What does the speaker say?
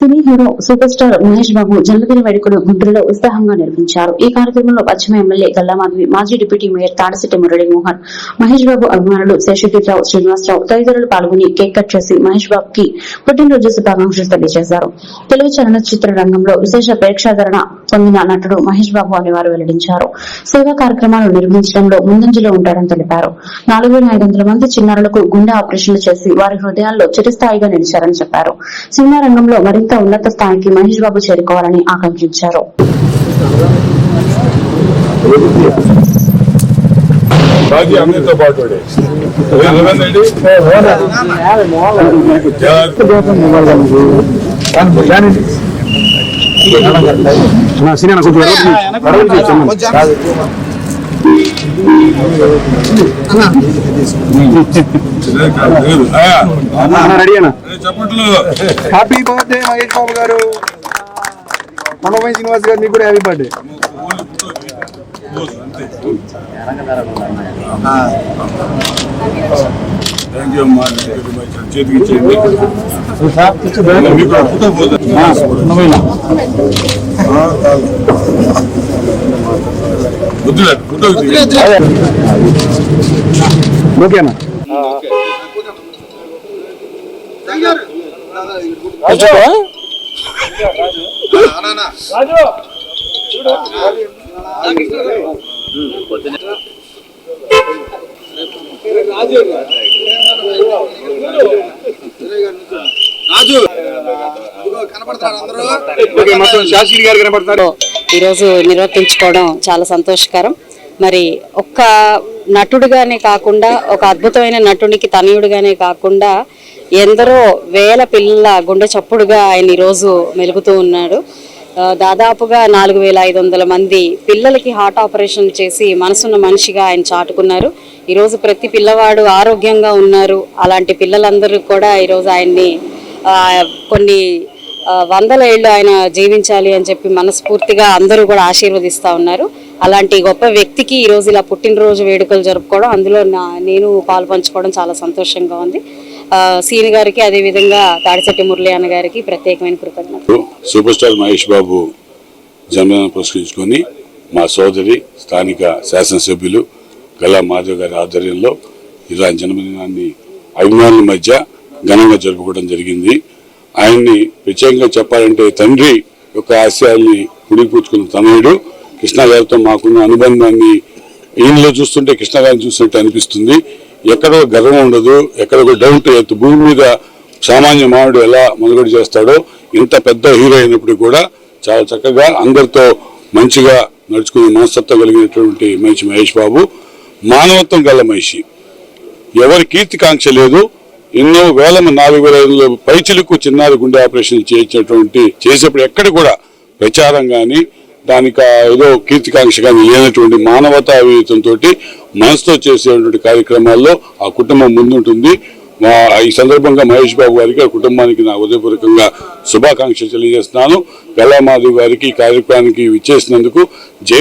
సినీ hero super star Mahesh Babu జన్మదిన వేడుకలు గుంటూరులో ఉత్సాహంగా నిర్వహించారు. ఈ కార్యక్రమంలో పశ్చిమ ఎమ్మెల్యే గల్లామాధవి మాజీ డిప్యూటీ మేయర్ తాడసిటి మురళి మోహన్ మహేష్ బాబు అభిమానులు శేషగిరిరావు శ్రీనివాసరావు తదితరులు పాల్గొని కేక్ కట్ చేసి మహేష్ బాబుకి పుట్టినరోజు శుభాకాంక్షలు తెలియజేశారు. తెలుగు చలనచిత్ర రంగంలో విశేష ప్రేక్షాదరణ పొందిన నటుడు మహేష్ బాబు అని వారు వెల్లడించారు. సేవా కార్యక్రమాలు నిర్వహించడంలో ముందంజలో ఉంటారని తెలిపారు. నాలుగు వేల ఐదు వందల మంది చిన్నారులకు గుండె ఆపరేషన్లు చేసి వారి హృదయాల్లో చిరస్థాయిగా నిలిచారని చెప్పారు. సినిమా రంగంలో మరింత ఉన్నత స్థాయికి మహేష్ బాబు చేరుకోవాలని ఆకాంక్షించారు. బాకీ పాటు కొంచెం చప్పట్లు హ్యాపీ బర్త్డే మహేష్ బాబు గారు మనోమయ శ్రీనివాస్ గారు మీకు కూడా హ్యాపీ బర్త్డే థ్యాంక్ యూ అమ్మా చేతికి ఇచ్చేయండి మీకు అద్భుతం పోతుంది. ఆ, చాలు. వద్దులే, ఫోటోకి దిగండి. ఓకే అన్న ఓకే మొత్తం శాస్త్రి గారు కనపడతారు ఈరోజు నిర్వర్తించుకోవడం చాలా సంతోషకరం. మరి ఒక్క నటుడుగానే కాకుండా ఒక అద్భుతమైన నటునికి తనయుడుగానే కాకుండా ఎందరో వేల పిల్లల గుండె చప్పుడుగా ఆయన ఈరోజు మెలుగుతూ ఉన్నాడు. దాదాపుగా నాలుగు వేల ఐదు వందల మంది పిల్లలకి హార్ట్ ఆపరేషన్ చేసి మనసున్న మనిషిగా ఆయన చాటుకున్నారు. ఈరోజు ప్రతి పిల్లవాడు ఆరోగ్యంగా ఉన్నారు. అలాంటి పిల్లలందరూ కూడా ఈరోజు ఆయన్ని కొన్ని వందల ఏళ్ళు ఆయన జీవించాలి అని చెప్పి మనస్ఫూర్తిగా అందరూ కూడా ఆశీర్వదిస్తా ఉన్నారు. అలాంటి గొప్ప వ్యక్తికి ఈ రోజు ఇలా పుట్టినరోజు వేడుకలు జరుపుకోవడం అందులో నా- నేను పాలు పంచుకోవడం చాలా సంతోషంగా ఉంది. సీని గారికి అదేవిధంగా తాడిశెట్టి మురళి అన్న గారికి ప్రత్యేకమైన కృతజ్ఞతలు. సూపర్ స్టార్ మహేష్ బాబు జన్మదినం పురస్కరించుకొని మా సోదరి స్థానిక శాసనసభ్యులు గల్లా మాధవ్ గారి ఆధ్వర్యంలో ఇలా జన్మదినాన్ని అభిమానుల మధ్య ఘనంగా జరుపుకోవడం జరిగింది. ఆయన్ని ప్రత్యేకంగా చెప్పాలంటే తండ్రి యొక్క ఆశయాల్ని పుడిపూచుకున్న తనయుడు. కృష్ణ గారితో మాకున్న అనుబంధాన్ని ఈయనలో చూస్తుంటే కృష్ణ గారిని చూసినట్టు అనిపిస్తుంది. ఎక్కడో గర్వం ఉండదు ఎక్కడో డౌట్ ఎత్తు భూమి మీద సామాన్య మానవుడు ఎలా మనుగడ చేస్తాడో ఇంత పెద్ద హీరో అయినప్పటికీ కూడా చాలా చక్కగా అందరితో మంచిగా నడుచుకునే మనస్తత్వం కలిగినటువంటి మనిషి మహేష్ బాబు. మానవత్వం గల మనిషి ఎవరి కీర్తికాంక్ష లేదు ఎన్నో వేల నాలుగు వేల ఐదు పైచిలకు చిన్నారి గుండె ఆపరేషన్ చేయించినటువంటి చేసేప్పుడు ఎక్కడ కూడా ప్రచారం కానీ దానికి ఏదో కీర్తికాంక్ష కానీ లేనటువంటి మానవతా వివేకంతో మనసుతో చేసేటువంటి కార్యక్రమాల్లో ఆ కుటుంబం ముందుంటుంది. మా ఈ సందర్భంగా మహేష్ బాబు గారికి ఆ కుటుంబానికి నా ఉదయపూర్వకంగా శుభాకాంక్షలు తెలియజేస్తున్నాను. గల్లా మాధవ్ గారికి ఈ కార్యక్రమానికి విచ్చేసినందుకు జై